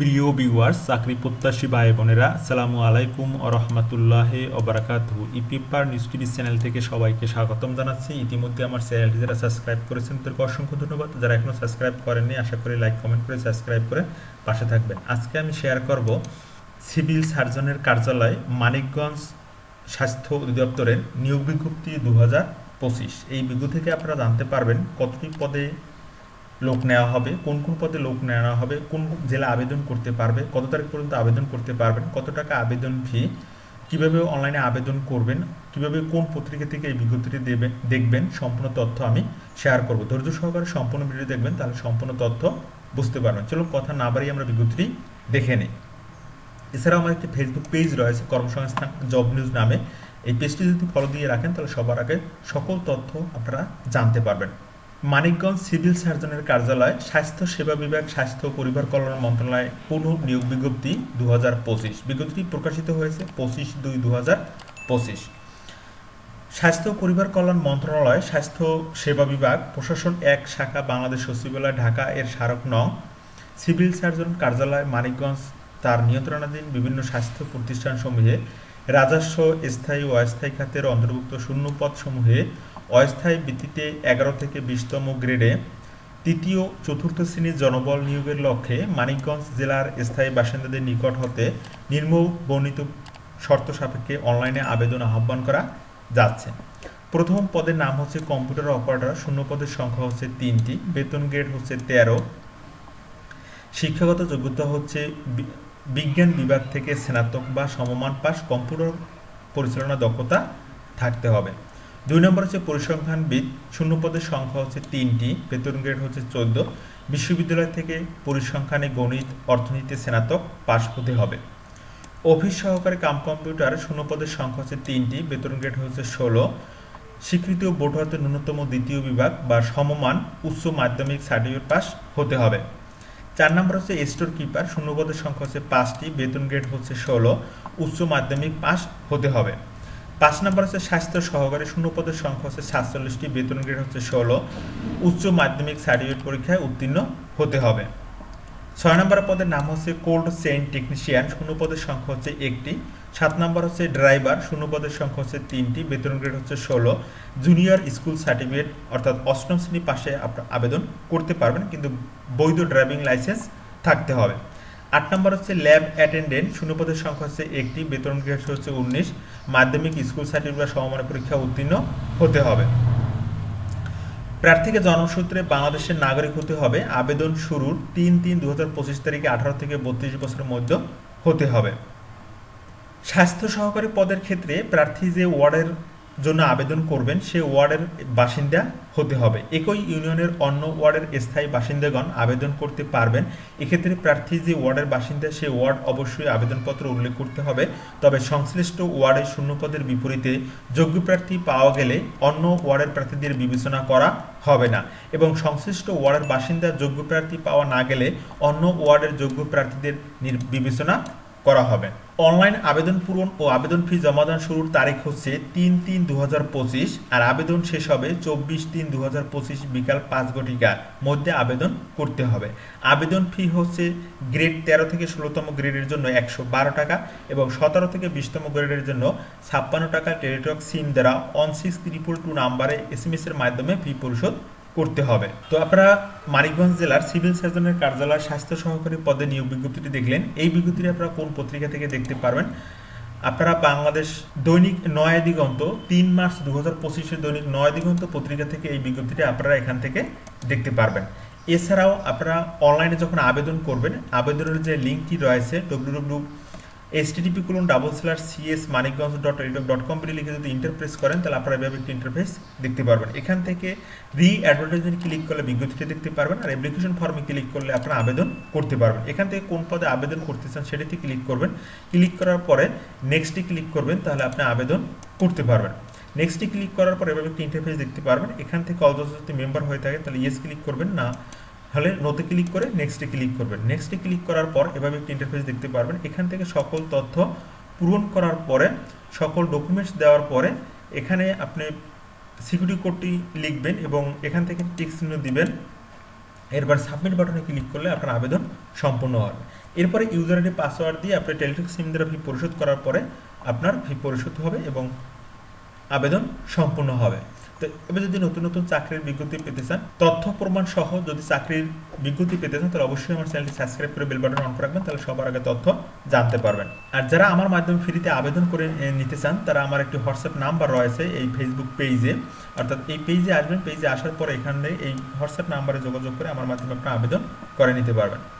প্রিয় ভিউয়ার্স চাকরি প্রত্যাশী ভাই বোনেরা সালামু আলাইকুম রহমতুল্লাহ ওবরাকাতু ইপিপার নিউজ টিভি চ্যানেল থেকে সবাইকে স্বাগতম জানাচ্ছি। ইতিমধ্যে আমার চ্যানেলটি যারা সাবস্ক্রাইব করেছেন, তাদেরকে অসংখ্য ধন্যবাদ। যারা এখনও সাবস্ক্রাইব করেননি, আশা করি লাইক কমেন্ট করে সাবস্ক্রাইব করে পাশে থাকবেন। আজকে আমি শেয়ার করব সিভিল সার্জনের কার্যালয় মানিকগঞ্জ স্বাস্থ্য অধিদপ্তরের নিয়োগ বিজ্ঞপ্তি দু হাজার পঁচিশ। এই বিজ্ঞপ্তি থেকে আপনারা জানতে পারবেন কতটি পদে লোক নেওয়া হবে, কোন কোন পদে লোক নেওয়া হবে, কোন জেলা আবেদন করতে পারবে, কত তারিখ পর্যন্ত আবেদন করতে পারবেন, কত টাকা আবেদন ফি কীভাবে অনলাইনে আবেদন করবেন, কীভাবে কোন পত্রিকা থেকে এই বিজ্ঞপ্তিটি দেবেন দেখবেন, সম্পূর্ণ তথ্য আমি শেয়ার করব। ধৈর্য সহকারে সম্পূর্ণ ভিডিও দেখবেন, তাহলে সম্পূর্ণ তথ্য বুঝতে পারবেন। চলো কথা না বাড়িয়ে আমরা বিজ্ঞপ্তিটি দেখে নিই। এছাড়াও আমার একটি ফেসবুক পেজ রয়েছে, কর্মসংস্থান জব নিউজ নামে। এই পেজটি যদি ফলো দিয়ে রাখেন, তাহলে সবার আগে সকল তথ্য আপনারা জানতে পারবেন। মানিকগঞ্জ সিভিল সার্জনের কার্যালয়, স্বাস্থ্য সেবা বিভাগ, স্বাস্থ্য পরিবার কল্যাণ মন্ত্রণালয় পুনঃ নিয়োগ বিজ্ঞপ্তি দু হাজার পঁচিশ। বিজ্ঞপ্তিটি প্রকাশিত হয়েছে পঁচিশ দুই দু স্বাস্থ্য পরিবার কল্যাণ মন্ত্রণালয়, স্বাস্থ্য সেবা বিভাগ, প্রশাসন এক, শাখা বাংলাদেশ সচিবালয়, ঢাকা এর স্মারক নং। সিভিল সার্জন কার্যালয়, মানিকগঞ্জ তার নিয়ন্ত্রণাধীন বিভিন্ন স্বাস্থ্য প্রতিষ্ঠানসমূহে রাজস্ব, স্থায়ী ও অস্থায়ী খাতের অন্তর্ভুক্ত শূন্যপদ সমূহে অস্থায়ী ভিত্তিতে এগারো থেকে বিশতম গ্রেডে তৃতীয়, চতুর্থ শ্রেণির জনবল নিয়োগের লক্ষ্যে মানিকগঞ্জ জেলার স্থায়ী বাসিন্দাদের নিকট হতে নিম্ন বর্ণিত শর্ত সাপেক্ষে অনলাইনে আবেদন আহ্বান করা যাচ্ছে। প্রথম পদের নাম হচ্ছে কম্পিউটার অপারেটর, শূন্য পদের সংখ্যা হচ্ছে তিনটি, বেতন গ্রেড হচ্ছে তেরো, শিক্ষাগত যোগ্যতা হচ্ছে বিজ্ঞান বিভাগ থেকে স্নাতক বা সমমান পাস, কম্পিউটার পরিচালনা দক্ষতা থাকতে হবে। দুই নম্বর হচ্ছে পরিসংখ্যানবিদ। শূন্য পদের সংখ্যা হচ্ছে তিনটি বেতন গ্রেড হচ্ছে চোদ্দ। বিশ্ববিদ্যালয় থেকে পরিসংখ্যানে গণিত, অর্থনীতি, স্নাতক পাস হতে হবে। অফিস সহকারী কাম কম্পিউটার, শূন্য পদের সংখ্যা হচ্ছে তিনটি বেতন গ্রেড হচ্ছে ষোলো। স্বীকৃত বোর্ড হতে ন্যূনতম দ্বিতীয় বিভাগ বা সমমান উচ্চ মাধ্যমিক সার্টিফিকেট পাস হতে হবে। চার নম্বর হচ্ছে স্টোর কিপার শূন্য পদের সংখ্যা হচ্ছে পাঁচটি বেতন গ্রেড হচ্ছে ষোলো, উচ্চ মাধ্যমিক পাস হতে হবে। পাঁচ নম্বর হচ্ছে স্বাস্থ্য সহকারী শূন্য পদের সংখ্যা হচ্ছে সাতচল্লিশটি, বেতন গ্রেড হচ্ছে ষোলো। উচ্চ মাধ্যমিক সার্টিফিকেট পরীক্ষায় উত্তীর্ণ হতে হবে। ছয় নম্বর পদের নাম হচ্ছে কোল্ড চেইন টেকনিশিয়ান, শূন্য পদের সংখ্যা হচ্ছে একটি। সাত নম্বর হচ্ছে ড্রাইভার, শূন্য পদের সংখ্যা হচ্ছে তিনটি, বেতন গ্রেড হচ্ছে ষোলো। জুনিয়র স্কুল সার্টিফিকেট, অর্থাৎ অষ্টম শ্রেণি পাশে আপনার আবেদন করতে পারবেন, কিন্তু বৈধ ড্রাইভিং লাইসেন্স থাকতে হবে। আট নম্বর হচ্ছে ল্যাব অ্যাটেন্ডেন্ট। শূন্য পদের সংখ্যা হচ্ছে একটি, বেতন গ্রেড হচ্ছে উনিশ। মাধ্যমিক, স্কুল সার্টিফিকেট সমমানের পরীক্ষা উত্তীর্ণ হতে হবে। প্রার্থীকে জন্মসূত্রে বাংলাদেশের নাগরিক হতে হবে। আবেদন শুরুর তিন তিন দু হাজার পঁচিশ তারিখে আঠারো থেকে বত্রিশ বছরের মধ্যে হতে হবে। স্বাস্থ্য সহকারী পদের ক্ষেত্রে প্রার্থী যে ওয়ার্ডের জন্য আবেদন করবেন, সে ওয়ার্ডের বাসিন্দা হতে হবে। একই ইউনিয়নের অন্য ওয়ার্ডের স্থায়ী বাসিন্দাগণ আবেদন করতে পারবেন। এক্ষেত্রে প্রার্থী যে ওয়ার্ডের বাসিন্দা, সে ওয়ার্ড অবশ্যই আবেদনপত্র উল্লেখ করতে হবে। তবে সংশ্লিষ্ট ওয়ার্ডের শূন্যপদের বিপরীতে যোগ্য প্রার্থী পাওয়া গেলে অন্য ওয়ার্ডের প্রার্থীদের বিবেচনা করা হবে না এবং সংশ্লিষ্ট ওয়ার্ডের বাসিন্দা যোগ্য প্রার্থী পাওয়া না গেলে অন্য ওয়ার্ডের যোগ্য প্রার্থীদের বিবেচনা করা হবে। অনলাইন আবেদন পূরণ ও আবেদন ফি জমাদান শুরুর তারিখ হচ্ছে তিন তিন দু আর আবেদন শেষ হবে চব্বিশ তিন দু বিকাল পাঁচ ঘটিকার মধ্যে আবেদন করতে হবে। আবেদন ফি হচ্ছে গ্রেড তেরো থেকে ষোলোতম গ্রেডের জন্য একশো বারো টাকা এবং সতেরো থেকে বিশতম গ্রেডের জন্য ছাপ্পান্ন টাকা টেলিটক সিম দ্বারা ওয়ান সিক্স ত্রিপুল টু নাম্বারে এস এর মাধ্যমে ফি পরিশোধ করতে হবে। তো আপনারা মানিকগঞ্জ জেলার সিভিল সার্জনের কার্যালয় স্বাস্থ্য সহকারী পদে নিয়োগ বিজ্ঞপ্তিটি দেখলেন। এই বিজ্ঞপ্তিটি আপনারা কোন পত্রিকা থেকে দেখতে পারবেন? আপনারা বাংলাদেশ দৈনিক নয় দিগন্ত তিন মার্চ দু হাজার পঁচিশের দৈনিক নয় দিগন্ত পত্রিকা থেকে এই বিজ্ঞপ্তিটি আপনারা এখান থেকে দেখতে পারবেন। এছাড়াও আপনারা অনলাইনে যখন আবেদন করবেন, আবেদনের যে লিঙ্কটি রয়েছে W W S TDP colon double slash CS Manikganj dot Teletalk dot com লিখে যদি ইন্টারপ্রেস করেন, তাহলে আপনারা এভাবে একটি ইন্টারফেস দেখতে পারবেন। এখান থেকে রি অ্যাডভার্টাইজমেন্ট ক্লিক করলে বিজ্ঞপ্তিটি দেখতে পারবেন আর অ্যাপ্লিকেশন ফর্মে ক্লিক করলে আপনারা আবেদন করতে পারবেন। এখান থেকে কোন পদে আবেদন করতে চান সেটিতে ক্লিক করবেন। ক্লিক করার পরে নেক্সটে ক্লিক করবেন, তাহলে আপনি আবেদন করতে পারবেন। নেক্সটে ক্লিক করার পর এভাবে একটি ইন্টারফেস দেখতে পারবেন। এখান থেকে অলদো যদি মেম্বার হয়ে থাকে, তাহলে ইয়েস ক্লিক করবেন। না হলে নোতে ক্লিক করে নেক্সটে ক্লিক করবেন। নেক্সটে ক্লিক করার পর এভাবে একটি ইন্টারফেস দেখতে পারবেন। এখান থেকে সকল তথ্য পূরণ করার পরে, সকল ডকুমেন্টস দেওয়ার পরে, এখানে আপনি সিকিউরিটি কোডটি লিখবেন এবং এখান থেকে টিক চিহ্ন দিবেন। এরপর সাবমিট বাটনে ক্লিক করলে আপনার আবেদন সম্পূর্ণ হবে। এরপরে ইউজার আইডি পাসওয়ার্ড দিয়ে আপনি টেলিটক সিম দ্বারা ফি পরিশোধ করার পরে আপনার ফি পরিশোধ হবে এবং আবেদন সম্পূর্ণ হবে। তো, এবার যদি নতুন নতুন চাকরির বিজ্ঞপ্তি পেতে চান, তথ্য প্রমাণ সহ যদি চাকরির বিজ্ঞপ্তি পেতে চান, তাহলে অবশ্যই আমার চ্যানেলটি সাবস্ক্রাইব করে বেল বাটন অন করে রাখবেন, তাহলে সবার আগে তথ্য জানতে পারবেন। আর যারা আমার মাধ্যমে ফ্রিতে আবেদন করে নিতে চান, তারা আমার একটি হোয়াটসঅ্যাপ নাম্বার রয়েছে এই ফেসবুক পেজে অর্থাৎ এই পেজে আসবেন পেজে আসার পর এখানে এই হোয়াটসঅ্যাপ নাম্বারে যোগাযোগ করে আমার মাধ্যমে আপনার আবেদন করে নিতে পারবেন।